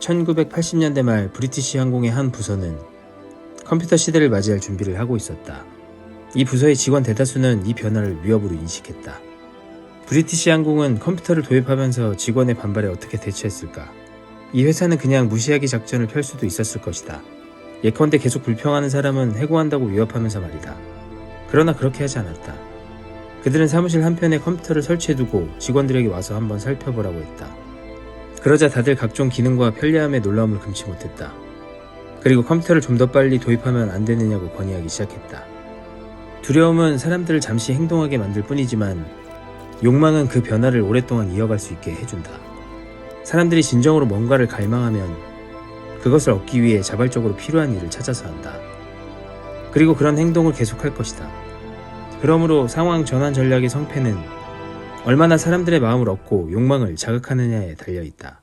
1980년대 말 브리티시 항공의 한 부서는 컴퓨터 시대를 맞이할 준비를 하고 있었다. 이 부서의 직원 대다수는 이 변화를 위협으로 인식했다. 브리티시 항공은 컴퓨터를 도입하면서 직원의 반발에 어떻게 대처했을까? 이 회사는 그냥 무시하기 작전을 펼 수도 있었을 것이다. 예컨대 계속 불평하는 사람은 해고한다고 위협하면서 말이다. 그러나 그렇게 하지 않았다. 그들은 사무실 한편에 컴퓨터를 설치해두고 직원들에게 와서 한번 살펴보라고 했다. 그러자 다들 각종 기능과 편리함에 놀라움을 금치 못했다. 그리고 컴퓨터를 좀 더 빨리 도입하면 안 되느냐고 건의하기 시작했다. 두려움은 사람들을 잠시 행동하게 만들 뿐이지만 욕망은 그 변화를 오랫동안 이어갈 수 있게 해준다. 사람들이 진정으로 뭔가를 갈망하면 그것을 얻기 위해 자발적으로 필요한 일을 찾아서 한다. 그리고 그런 행동을 계속할 것이다. 그러므로 상황 전환 전략의 성패는 얼마나 사람들의 마음을 얻고 욕망을 자극하느냐에 달려 있다.